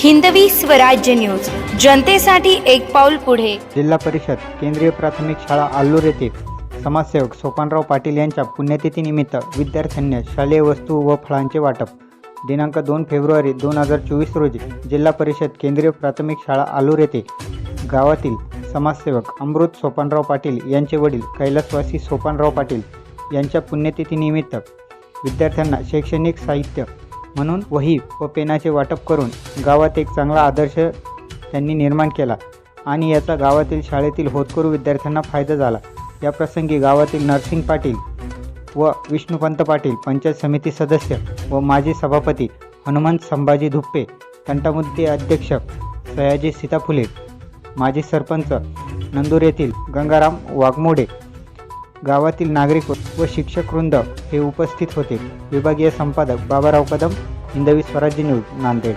Hindavi Swarajya news. जनतेसाठी एक पाऊल पुढे. जिल्हा परिषद केंद्रीय प्राथमिक शाळा आल्लूर येथे समाजसेवक सोपानराव पाटील यांच्या पुण्यतिथीनिमित्त विद्यार्थ्यांना शालेय वस्तू व फळांचे वाटप. दिनांक दोन फेब्रुवारी दोन हजार चोवीस रोजी जिल्हा परिषद केंद्रीय प्राथमिक शाळा आलूर येथे गावातील समाजसेवक अमृत सोपानराव पाटील यांचे वडील कैलासवासी सोपानराव पाटील यांच्या पुण्यतिथीनिमित्त विद्यार्थ्यांना शैक्षणिक साहित्य म्हणून वही व पेनाचे वाटप करून गावात एक चांगला आदर्श त्यांनी निर्माण केला आणि याचा गावातील शाळेतील होतकरू विद्यार्थ्यांना फायदा झाला. या प्रसंगी गावातील नरसिंग पाटील व विष्णुपंत पाटील पंचायत समिती सदस्य व माजी सभापती हनुमंत संभाजी धुप्पे तंटामुद्दे अध्यक्ष सयाजी सीताफुले माजी सरपंच नंदूर येथील गंगाराम वाघमोडे गावातील नागरिक व शिक्षक वृंद हे उपस्थित होते. विभागीय संपादक बाबाराव कदम हिंदवी स्वराज्य न्यूज नांदेड.